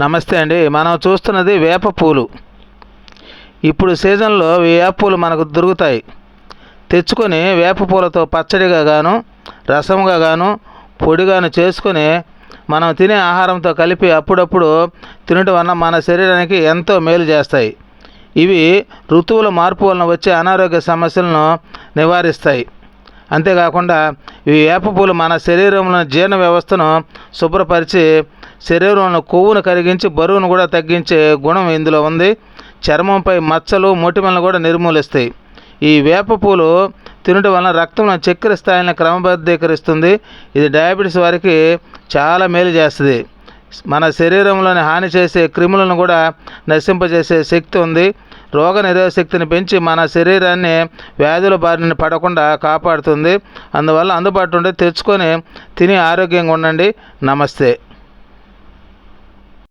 నమస్తే అండి. మనం చూస్తున్నది వేప పూలు. ఇప్పుడు సీజన్లో వేప పూలు మనకు దొరుకుతాయి. తెచ్చుకొని వేప పూలతో పచ్చడిగా గాను రసంగా గాను పొడిగాను చేసుకొని మనం తినే ఆహారంతో కలిపి అప్పుడప్పుడు తినటం వలన మన శరీరానికి ఎంతో మేలు చేస్తాయి. ఇవి ఋతువుల మార్పు వలన వచ్చే అనారోగ్య సమస్యలను నివారిస్తాయి. అంతేకాకుండా ఈ వేప పూలు మన శరీరంలో జీర్ణ వ్యవస్థను శుభ్రపరిచి శరీరంలో కొవ్వును కరిగించి బరువును కూడా తగ్గించే గుణం ఇందులో ఉంది. చర్మంపై మచ్చలు మొటిమలను కూడా నిర్మూలిస్తాయి. ఈ వేప పూలు తినడం వలన రక్తంలో చక్కెర స్థాయిని క్రమబద్ధీకరిస్తుంది. ఇది డయాబెటీస్ వారికి చాలా మేలు చేస్తుంది. మన శరీరంలోని హాని చేసే క్రిములను కూడా నశింపజేసే శక్తి ఉంది. రోగ శక్తిని పెంచి మన శరీరాన్ని వ్యాధుల బారిన పడకుండా కాపాడుతుంది. అందువల్ల అందుబాటులో ఉండే తెచ్చుకొని తిని ఆరోగ్యంగా ఉండండి. నమస్తే.